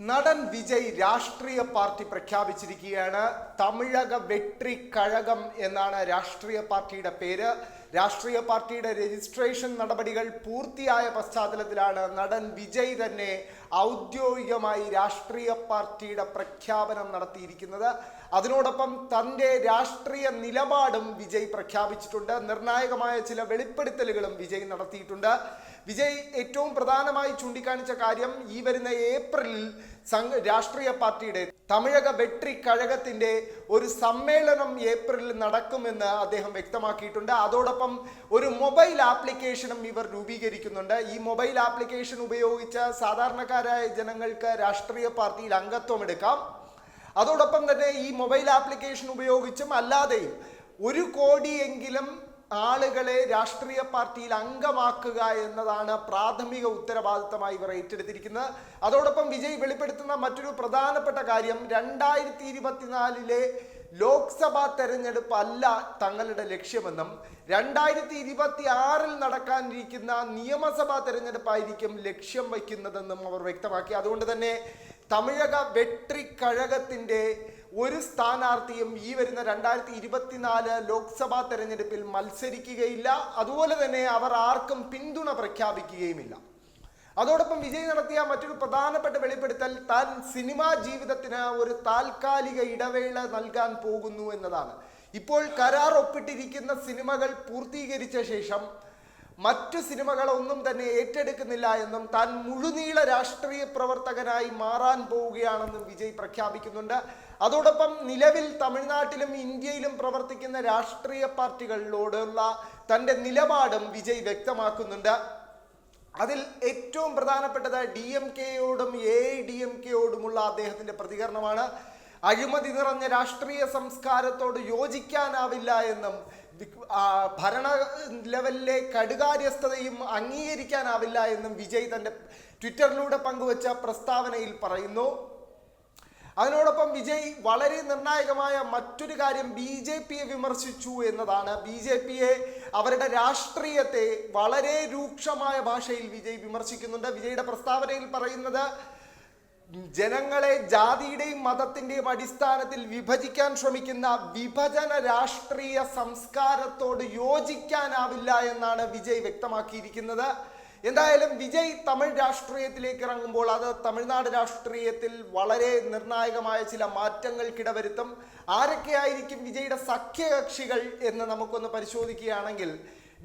നടൻ വിജയ് രാഷ്ട്രീയ പാർട്ടി പ്രഖ്യാപിച്ചിരിക്കുകയാണ്. തമിഴക വെട്രി കഴകം എന്നാണ് രാഷ്ട്രീയ പാർട്ടിയുടെ പേര്. രാഷ്ട്രീയ പാർട്ടിയുടെ രജിസ്ട്രേഷൻ നടപടികൾ പൂർത്തിയായ പശ്ചാത്തലത്തിലാണ് നടൻ വിജയ് തന്നെ ഔദ്യോഗികമായി രാഷ്ട്രീയ പാർട്ടിയുടെ പ്രഖ്യാപനം നടത്തിയിരിക്കുന്നത്. അതിനോടൊപ്പം തന്റെ രാഷ്ട്രീയ നിലപാടും വിജയ് പ്രഖ്യാപിച്ചിട്ടുണ്ട്. നിർണായകമായ ചില വെളിപ്പെടുത്തലുകളും വിജയ് നടത്തിയിട്ടുണ്ട്. വിജയ് ഏറ്റവും പ്രധാനമായി ചൂണ്ടിക്കാണിച്ച കാര്യം ഈ വരുന്ന ഏപ്രിലിൽ സംഘ രാഷ്ട്രീയ പാർട്ടിയുടെ തമിഴക വെട്രി കഴകത്തിന്റെ ഒരു സമ്മേളനം ഏപ്രിലിൽ നടക്കുമെന്ന് അദ്ദേഹം വ്യക്തമാക്കിയിട്ടുണ്ട്. അതോടൊപ്പം ഒരു മൊബൈൽ ആപ്ലിക്കേഷനും ഇവർ രൂപീകരിക്കുന്നുണ്ട്. ഈ മൊബൈൽ ആപ്ലിക്കേഷൻ ഉപയോഗിച്ച സാധാരണക്കാരായ ജനങ്ങൾക്ക് രാഷ്ട്രീയ പാർട്ടിയിൽ അംഗത്വം എടുക്കാം. അതോടൊപ്പം തന്നെ ഈ മൊബൈൽ ആപ്ലിക്കേഷൻ ഉപയോഗിച്ചും അല്ലാതെയും ഒരു കോടിയെങ്കിലും ആളുകളെ രാഷ്ട്രീയ പാർട്ടിയിൽ അംഗമാക്കുക എന്നതാണ് പ്രാഥമിക ഉത്തരവാദിത്തമായി ഇവർ ഏറ്റെടുത്തിരിക്കുന്നത്. അതോടൊപ്പം വിജയ് വെളിപ്പെടുത്തുന്ന മറ്റൊരു പ്രധാനപ്പെട്ട കാര്യം രണ്ടായിരത്തി ഇരുപത്തിനാലിലെ ലോക്സഭാ തെരഞ്ഞെടുപ്പ് അല്ല തങ്ങളുടെ ലക്ഷ്യമെന്നും രണ്ടായിരത്തി ഇരുപത്തി ആറിൽ നടക്കാനിരിക്കുന്ന നിയമസഭാ തെരഞ്ഞെടുപ്പായിരിക്കും ലക്ഷ്യം വയ്ക്കുന്നതെന്നും അവർ വ്യക്തമാക്കി. അതുകൊണ്ട് തന്നെ തമിഴക വെട്രി കഴകത്തിന്റെ ഒരു സ്ഥാനാർത്ഥിയും ഈ വരുന്ന രണ്ടായിരത്തി ഇരുപത്തിനാല് ലോക്സഭാ തെരഞ്ഞെടുപ്പിൽ മത്സരിക്കുകയില്ല. അതുപോലെ തന്നെ അവർ ആർക്കും പിന്തുണ പ്രഖ്യാപിക്കുകയുമില്ല. അതോടൊപ്പം വിജയ് നടത്തിയ മറ്റൊരു പ്രധാനപ്പെട്ട വെളിപ്പെടുത്തൽ താൻ സിനിമാ ജീവിതത്തിന് ഒരു താൽക്കാലിക ഇടവേള നൽകാൻ പോകുന്നു എന്നതാണ്. ഇപ്പോൾ കരാർ ഒപ്പിട്ടിരിക്കുന്ന സിനിമകൾ പൂർത്തീകരിച്ച ശേഷം മറ്റു സിനിമകളൊന്നും തന്നെ ഏറ്റെടുക്കുന്നില്ല എന്നും താൻ മുഴുനീള രാഷ്ട്രീയ പ്രവർത്തകനായി മാറാൻ പോവുകയാണെന്നും വിജയ് പ്രഖ്യാപിക്കുന്നുണ്ട്. അതോടൊപ്പം നിലവിൽ തമിഴ്നാട്ടിലും ഇന്ത്യയിലും പ്രവർത്തിക്കുന്ന രാഷ്ട്രീയ പാർട്ടികളിലോടുള്ള തന്റെ നിലപാടും വിജയ് വ്യക്തമാക്കുന്നുണ്ട്. അതിൽ ഏറ്റവും പ്രധാനപ്പെട്ടത് ഡി എം കെയോടും എ ഡി എം കെയോടുമുള്ള അദ്ദേഹത്തിന്റെ പ്രതികരണമാണ്. അഴിമതി നിറഞ്ഞ രാഷ്ട്രീയ സംസ്കാരത്തോട് യോജിക്കാനാവില്ല എന്നും ഭരണ ലെവലിലെ കടുകാര്യസ്ഥതയും അംഗീകരിക്കാനാവില്ല എന്നും വിജയ് തന്റെ ട്വിറ്ററിലൂടെ പങ്കുവച്ച പ്രസ്താവനയിൽ പറയുന്നു. അതിനോടൊപ്പം വിജയ് വളരെ നിർണായകമായ മറ്റൊരു കാര്യം ബി ജെ പിയെ വിമർശിച്ചു എന്നതാണ്. ബി ജെ പിയെ അവരുടെ രാഷ്ട്രീയത്തെ വളരെ രൂക്ഷമായ ഭാഷയിൽ വിജയ് വിമർശിക്കുന്നുണ്ട്. വിജയുടെ പ്രസ്താവനയിൽ പറയുന്നത് ജനങ്ങളെ ജാതിയുടെയും മതത്തിന്റെയും അടിസ്ഥാനത്തിൽ വിഭജിക്കാൻ ശ്രമിക്കുന്ന വിഭജന രാഷ്ട്രീയ സംസ്കാരത്തോട് യോജിക്കാനാവില്ല എന്നാണ് വിജയ് വ്യക്തമാക്കിയിരിക്കുന്നത്. എന്തായാലും വിജയ് തമിഴ് രാഷ്ട്രീയത്തിലേക്ക് ഇറങ്ങുമ്പോൾ അത് തമിഴ്നാട് രാഷ്ട്രീയത്തിൽ വളരെ നിർണായകമായ ചില മാറ്റങ്ങൾക്കിട വരുത്തും ആരൊക്കെയായിരിക്കും വിജയുടെ സഖ്യകക്ഷികൾ എന്ന് നമുക്കൊന്ന് പരിശോധിക്കുകയാണെങ്കിൽ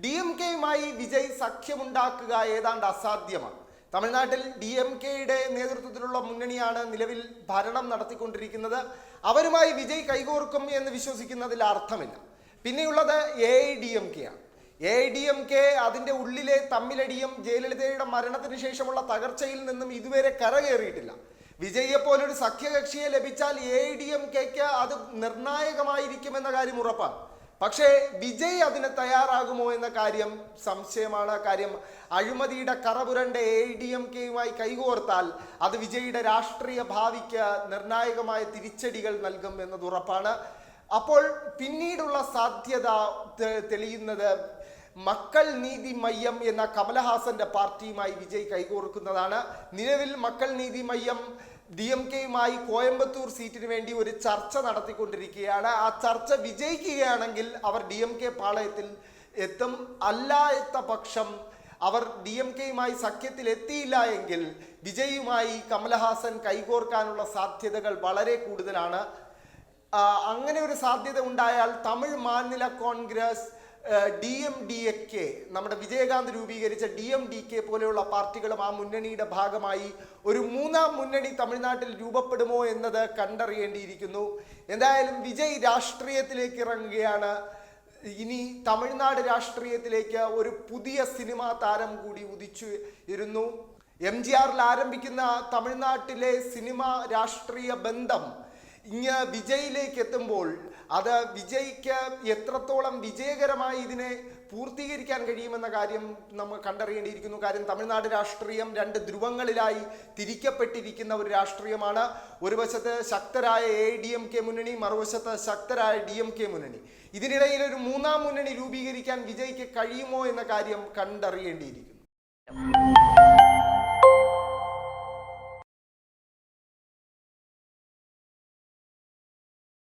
ഡി എം കെയുമായി വിജയ് സഖ്യമുണ്ടാക്കുക ഏതാണ്ട് അസാധ്യമാണ്. തമിഴ്നാട്ടിൽ ഡി എം കെയുടെ നേതൃത്വത്തിലുള്ള മുന്നണിയാണ് നിലവിൽ ഭരണം നടത്തിക്കൊണ്ടിരിക്കുന്നത്. അവരുമായി വിജയ് കൈകോർക്കും എന്ന് വിശ്വസിക്കുന്നതിൽ അർത്ഥമില്ല. പിന്നെയുള്ളത് A I D M K ആണ് A I D M K അതിന്റെ ഉള്ളിലെ തമ്മിലടിയും ജയലളിതയുടെ മരണത്തിന് ശേഷമുള്ള തകർച്ചയിൽ നിന്നും ഇതുവരെ കരകയറിയിട്ടില്ല. വിജയെ പോലൊരു സഖ്യകക്ഷിയെ ലഭിച്ചാൽ എ ഐ ഡി എം കെക്ക് അത് നിർണായകമായിരിക്കുമെന്ന കാര്യം ഉറപ്പാണ്. പക്ഷേ വിജയ് അതിന് തയ്യാറാകുമോ എന്ന കാര്യം സംശയമാണ്. കാര്യം അഴിമതിയുടെ കറപുരണ്ട എ ഡി എം കെയുമായി കൈകോർത്താൽ അത് വിജയുടെ രാഷ്ട്രീയ ഭാവിക്ക് നിർണായകമായ തിരിച്ചടികൾ നൽകും എന്നത് ഉറപ്പാണ്. അപ്പോൾ പിന്നീടുള്ള സാധ്യത തെളിയുന്നത് മക്കൾ നീതി മയ്യം എന്ന കമലഹാസന്റെ പാർട്ടിയുമായി വിജയ് കൈകോർക്കുന്നതാണ്. നിലവിൽ മക്കൾ നീതി മയ്യം ഡി എം കെയുമായി കോയമ്പത്തൂർ സീറ്റിന് വേണ്ടി ഒരു ചർച്ച നടത്തിക്കൊണ്ടിരിക്കുകയാണ്. ആ ചർച്ച വിജയിക്കുകയാണെങ്കിൽ അവർ ഡി എം കെ പാളയത്തിൽ എത്തും. അല്ലാത്ത പക്ഷം അവർ ഡി എം കെയുമായി സഖ്യത്തിൽ എത്തിയില്ല എങ്കിൽ വിജയുമായി കമലഹാസൻ കൈകോർക്കാനുള്ള സാധ്യതകൾ വളരെ കൂടുതലാണ്. അങ്ങനെ ഒരു സാധ്യത ഉണ്ടായാൽ Tamil Maanila Congress D M D A K നമ്മുടെ വിജയകാന്ത് രൂപീകരിച്ച ഡി എം ഡി കെ പോലെയുള്ള പാർട്ടികളും ആ മുന്നണിയുടെ ഭാഗമായി ഒരു മൂന്നാം മുന്നണി തമിഴ്നാട്ടിൽ രൂപപ്പെടുമോ എന്നത് കണ്ടറിയേണ്ടിയിരിക്കുന്നു. എന്തായാലും വിജയ് രാഷ്ട്രീയത്തിലേക്ക് ഇറങ്ങുകയാണ്. ഇനി തമിഴ്നാട് രാഷ്ട്രീയത്തിലേക്ക് ഒരു പുതിയ സിനിമാ താരം കൂടി ഉദിച്ചു ഇരുന്നു എം ജി ആറിൽ ആരംഭിക്കുന്ന തമിഴ്നാട്ടിലെ സിനിമ രാഷ്ട്രീയ ബന്ധം ഇങ്ങ് വിജയിലേക്ക് എത്തുമ്പോൾ അത് വിജയിക്ക് എത്രത്തോളം വിജയകരമായി ഇതിനെ പൂർത്തീകരിക്കാൻ കഴിയുമെന്ന കാര്യം നമ്മൾ കണ്ടറിയേണ്ടിയിരിക്കുന്നു. കാര്യം തമിഴ്നാട് രാഷ്ട്രീയം രണ്ട് ധ്രുവങ്ങളിലായി തിരിക്കപ്പെട്ടിരിക്കുന്ന ഒരു രാഷ്ട്രീയമാണ്. ഒരു വശത്ത് ശക്തരായ എ ഡി എം കെ മുന്നണി മറുവശത്ത് ശക്തരായ ഡി എം കെ മുന്നണി. ഇതിനിടയിൽ ഒരു മൂന്നാം മുന്നണി രൂപീകരിക്കാൻ വിജയിക്ക് കഴിയുമോ എന്ന കാര്യം കണ്ടറിയേണ്ടിയിരിക്കുന്നു.